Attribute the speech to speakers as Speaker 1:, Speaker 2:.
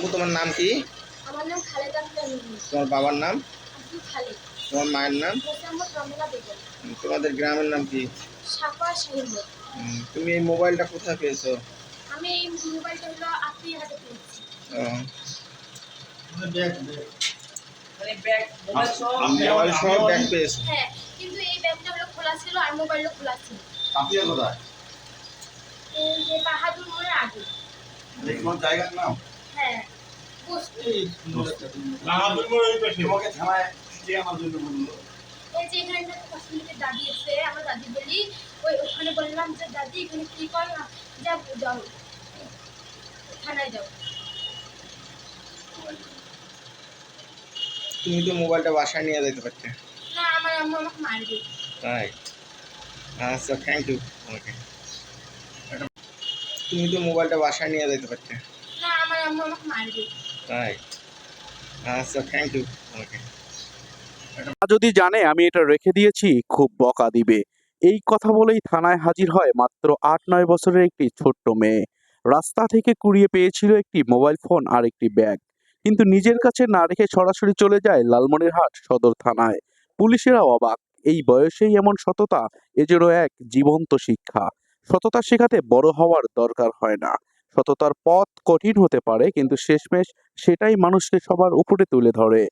Speaker 1: আম্মু তোমার নাম কি?
Speaker 2: আমার নাম খালেদা
Speaker 1: তোমার বাবার নাম? তোমার মায়ের নাম? তোমাদের গ্রামের নাম কি? তুমি এই মোবাইলটা কোথায় পেয়েছ?
Speaker 2: আমি এই মোবাইলটা হলো আত্মীয় হাতে পেয়েছি।
Speaker 1: ও,
Speaker 3: মানে ব্যাগ মোবাইল সহ
Speaker 1: ব্যাগ। পেয়েছ?
Speaker 2: হ্যাঁ কিন্তু এই ব্যাগটা হলো খোলা ছিল আর মোবাইলও খোলা ছিল।
Speaker 4: কাপিয়া কোথায়?
Speaker 2: এই যে বাহাদুর মোড়ের আগে।
Speaker 4: দেখুন জায়গার নাম?
Speaker 2: বস্তু
Speaker 4: তোমাকে থানায় যে আমার জন্য বলল
Speaker 2: এই যে এখানে একটা হসপিটালে দাদি এসে আমার দাদি বলি ওই ওখানে বললাম যে দাদি এখানে কি কর যা যাও থানায় যাও।
Speaker 1: তুমি তো মোবাইলটা বাসায় নিয়ে যেতে পারতে।
Speaker 2: না আমার আম্মু আমাকে মারবে।
Speaker 1: তাই? আচ্ছা থ্যাংক ইউ ওকে তুমি তো মোবাইলটা বাসায় নিয়ে যেতে পারতে।
Speaker 2: আমার
Speaker 1: ওকে
Speaker 5: যদি জানে, আমি এটা রেখে দিয়েছি, খুব বকা দিবে। এই কথা বলেই থানায় হাজির হয় মাত্র আট নয় বছরের একটি ছোট্ট মেয়ে। রাস্তা থেকে কুড়িয়ে পেয়েছিল একটি মোবাইল ফোন আর একটি ব্যাগ। কিন্তু নিজের কাছে না রেখে সরাসরি চলে যায় লালমনিরহাট সদর থানায়। পুলিশেরা অবাক। এই বয়সেই এমন সততা এজন্য এক জীবন্ত শিক্ষা। সততা শেখাতে বড় হওয়ার দরকার হয় না। সততার পথ কঠিন হতে পারে কিন্তু শেষমেশ সেটাই মানুষকে সবার উপরে তুলে ধরে।